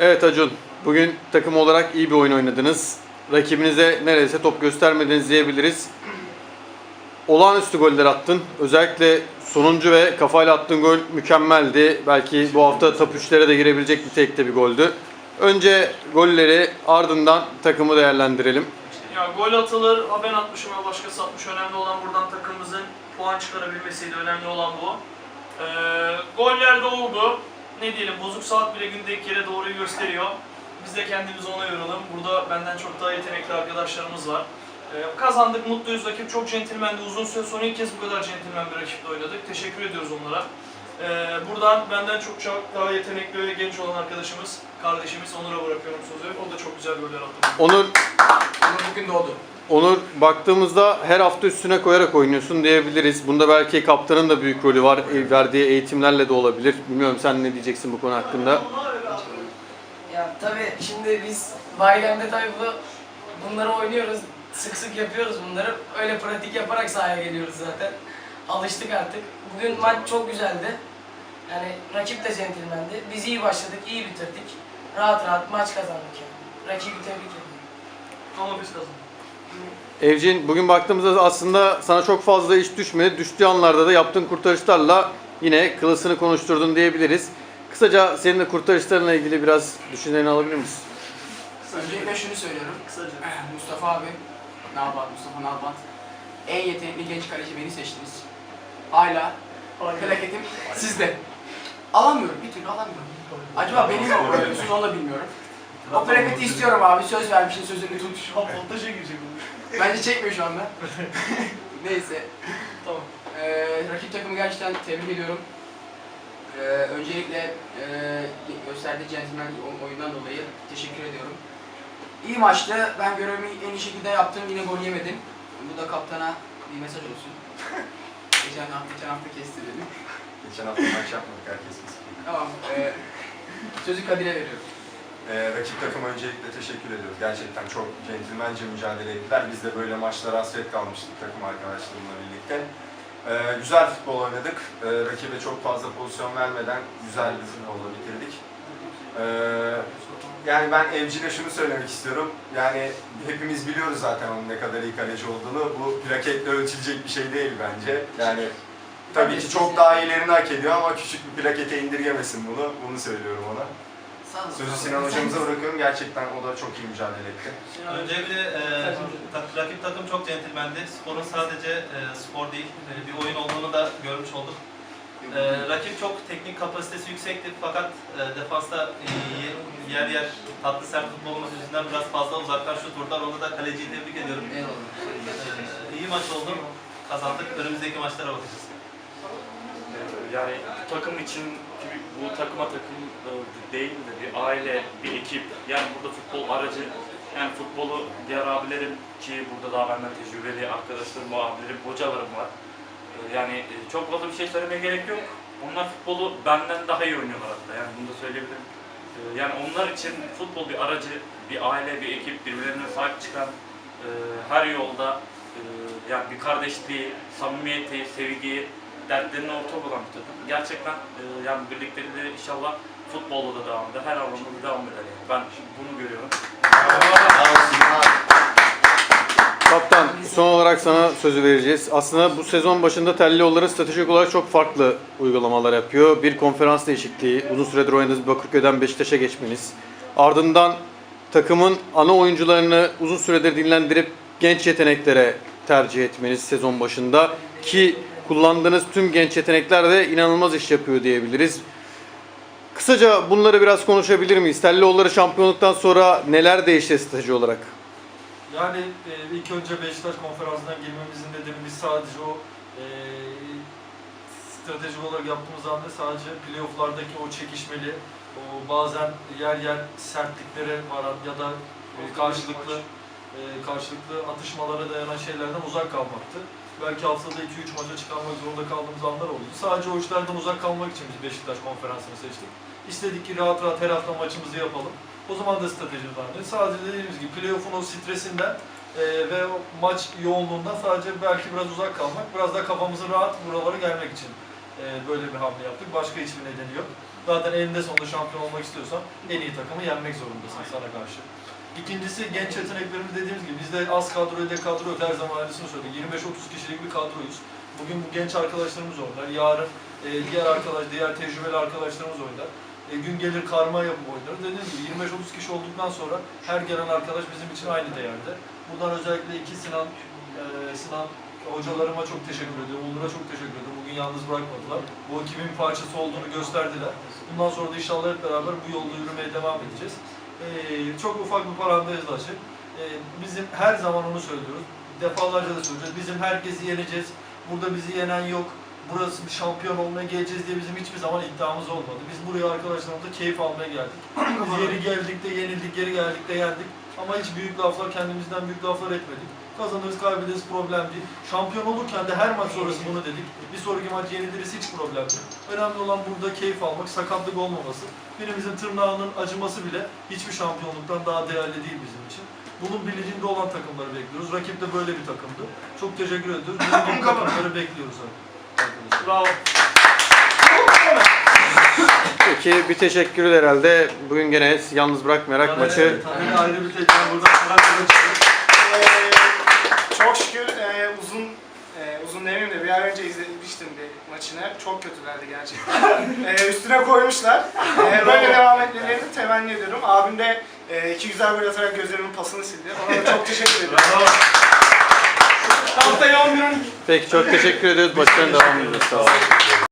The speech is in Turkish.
Evet Acun, bugün takım olarak iyi bir oyun oynadınız. Rakibinize neredeyse top göstermediniz diyebiliriz. Olağanüstü goller attın. Özellikle sonuncu ve kafayla attığın gol mükemmeldi. Belki bu hafta top 3'lere de girebilecek bir tekte bir goldü. Önce golleri ardından takımı değerlendirelim. Ya gol atılır, ben atmışım ya başkası atmış. Önemli olan buradan takımımızın puan çıkarabilmesiydi. Önemli olan bu. Ee, goller de oldu. Ne diyelim, bozuk saat bile günde iki kere doğruyu gösteriyor. Biz de kendimizi ona yoralım. Burada benden çok daha yetenekli arkadaşlarımız var. Ee, kazandık, mutluyuz. Rakip çok centilmendi. Uzun süre sonra ilk kez bu kadar centilmen bir rakiple oynadık. Teşekkür ediyoruz onlara. Ee, buradan benden çok çok daha yetenekli ve genç olan arkadaşımız, kardeşimiz Onur'a bırakıyorum sözü. O da çok güzel goller attı. Onur, Ama bugün doğdu. Onur baktığımızda her hafta üstüne koyarak oynuyorsun diyebiliriz. Bunda belki kaptanın da büyük rolü var. E, Verdiği eğitimlerle de olabilir. Bilmiyorum sen ne diyeceksin bu konu hakkında. Ya tabii şimdi biz bayramda tabii bu bunları oynuyoruz. Sık sık yapıyoruz bunları. Öyle pratik yaparak sahaya geliyoruz zaten. Alıştık artık. Bugün maç çok güzeldi. Yani rakip de centilmendi. Biz iyi başladık, iyi bitirdik. Rahat rahat maç kazandık yani. Rakibi tebrik ediyorum. Ama biz kazandık. Evcin bugün baktığımızda aslında sana çok fazla iş düşmedi. Düştüğü anlarda da yaptığın kurtarışlarla yine kılısını konuşturdun diyebiliriz. Kısaca senin de kurtarışlarına ilgili biraz düşüncelerini alabilir misin? Öncelikle şunu söylüyorum. Kısaca. Mustafa abi, Nalbat, Mustafa Nalbat. En yetenekli genç kaleci beni seçtiniz. Hala plaketim sizde. Alamıyorum, bir türlü alamıyorum. Acaba beni mi onu da bilmiyorum. O plaketi istiyorum abi, söz vermişsin sözünü tut. Şu an montaja girecek bu. Bence çekmiyor şu anda. Neyse. Tamam. Ee, rakip takımı gerçekten tebrik ediyorum. Ee, öncelikle e, gösterdiği centilmen oy- oyundan dolayı teşekkür ediyorum. İyi maçtı. Ben görevimi en iyi şekilde yaptım. Yine gol yemedim. Bu da kaptana bir mesaj olsun. geçen hafta, geçen hafta kesti beni. Geçen hafta maç yapmadık herkes. Tamam. E, sözü Kadir'e veriyorum. Ee, rakip takıma öncelikle teşekkür ediyoruz. Gerçekten çok centilmence mücadele ettiler. Biz de böyle maçlara hasret kalmıştık takım arkadaşlarımla birlikte. Ee, güzel futbol oynadık. Ee, rakibe çok fazla pozisyon vermeden güzel bir futbolla bitirdik. Ee, yani ben Evcil'e şunu söylemek istiyorum. Yani hepimiz biliyoruz zaten onun ne kadar iyi kaleci olduğunu. Bu plaketle ölçülecek bir şey değil bence. Yani tabii ki çok daha iyilerini hak ediyor ama küçük bir plakete indirgemesin bunu. Bunu söylüyorum ona. Sözü Sinan hocamıza bırakıyorum. Gerçekten o da çok iyi mücadele etti. Öncelikle e, tak- rakip takım çok centilmendi. Sporun sadece e, spor değil, e, bir oyun olduğunu da görmüş olduk. E, rakip çok teknik kapasitesi yüksekti fakat e, defansta e, ye- yer yer tatlı sert futbolumuz yüzünden biraz fazla uzaktan şut vurdular. Onu da kaleciyi tebrik ediyorum. E, iyi maç oldu. Kazandık. Önümüzdeki maçlara bakacağız. Yani takım için gibi bu takıma takım e, değil de bir aile, bir ekip. Yani burada futbol aracı. Yani futbolu diğer abilerim ki burada daha benden tecrübeli arkadaşlarım, abilerim, hocalarım var. Ee, Yani e, çok fazla bir şey söylemeye gerek yok. Onlar futbolu benden daha iyi oynuyorlar hatta. Yani bunu da söyleyebilirim. Yani onlar için futbol bir aracı, bir aile, bir ekip, birbirlerine sahip çıkan e, her yolda e, yani bir kardeşliği, samimiyeti, sevgiyi, dertlerine ortak olan bir takım. Gerçekten e, yani birlikleri inşallah futbolda da devam eder, her alanda da devam eder yani. Ben bunu görüyorum. Kaptan son olarak sana sözü vereceğiz. Aslında bu sezon başında telli yolları stratejik olarak çok farklı uygulamalar yapıyor. Bir konferans değişikliği, uzun süredir oynadığınız Bakırköy'den Beşiktaş'a geçmeniz. Ardından takımın ana oyuncularını uzun süredir dinlendirip genç yeteneklere tercih etmeniz sezon başında. Ki kullandığınız tüm genç yetenekler de inanılmaz iş yapıyor diyebiliriz. Kısaca bunları biraz konuşabilir miyiz? Tellioğulları şampiyonluktan sonra neler değişti strateji olarak? Yani e, ilk önce Beşiktaş konferansından girmemizin nedeni biz sadece o e, stratejik olarak yaptığımız anda sadece playofflardaki o çekişmeli, o bazen yer yer sertliklere varan ya da e, karşılıklı karşılıklı atışmalara dayanan şeylerden uzak kalmaktı. Belki haftada 2-3 maça çıkarmak zorunda kaldığımız anlar oldu. Sadece o işlerden uzak kalmak için biz Beşiktaş konferansını seçtik. İstedik ki rahat rahat her hafta maçımızı yapalım. O zaman da strateji vardı. Sadece dediğimiz gibi playoff'un o stresinden e, ve o maç yoğunluğundan sadece belki biraz uzak kalmak, biraz da kafamızın rahat buralara gelmek için e, böyle bir hamle yaptık. Başka hiçbir nedeni yok. Zaten elinde sonunda şampiyon olmak istiyorsan en iyi takımı yenmek zorundasın sana karşı. İkincisi genç yeteneklerimiz dediğimiz gibi bizde az kadro ile kadro yok her zaman aynısını söyledik. 25-30 kişilik bir kadroyuz. Bugün bu genç arkadaşlarımız oynar. Yarın e, diğer arkadaş, diğer tecrübeli arkadaşlarımız oynar. E, gün gelir karma yapıp oynarız. Dediğim gibi 25-30 kişi olduktan sonra her gelen arkadaş bizim için aynı değerde. Buradan özellikle iki Sinan, e, Sinan hocalarıma çok teşekkür ediyorum. Onlara çok teşekkür ediyorum. Bugün yalnız bırakmadılar. Bu ekibin parçası olduğunu gösterdiler. Bundan sonra da inşallah hep beraber bu yolda yürümeye devam edeceğiz. E, çok ufak bir parantez açık. E, bizim her zaman onu söylüyoruz. Defalarca da söyleyeceğiz. Bizim herkesi yeneceğiz. Burada bizi yenen yok. Burası bir şampiyon olmaya geleceğiz diye bizim hiçbir zaman iddiamız olmadı. Biz buraya arkadaşlarımızla keyif almaya geldik. Biz yeri geldik de yenildik, geri geldik de yendik. Ama hiç büyük laflar, kendimizden büyük laflar etmedik. Kazanırız, kaybederiz problem değil. Şampiyon olurken de her maç sonrası bunu dedik. Bir sonraki maç yeniliriz hiç problem değil. Önemli olan burada keyif almak, sakatlık olmaması. Birimizin tırnağının acıması bile hiçbir şampiyonluktan daha değerli değil bizim için. Bunun bilincinde olan takımları bekliyoruz. Rakip de böyle bir takımdı. Çok teşekkür ediyoruz. Bizim takımları bekliyoruz arkadaşlar. Bravo. Peki bir teşekkür herhalde. Bugün gene yalnız bırakmayarak maçı Tabii ayrı bir buradan çıkıyor. Ee, çok şükür e, uzun e, uzun demeyeyim de bir ay önce izlemiştim bir maçını. Çok kötülerdi gerçekten. e, üstüne koymuşlar. E, böyle devam etmelerini temenni ediyorum. Abim de e, iki güzel gol atarak gözlerimin pasını sildi. Ona da çok teşekkür ediyorum. Haftaya 11 Peki çok teşekkür ediyoruz. Başarılı devam ediyoruz. Sağ olun.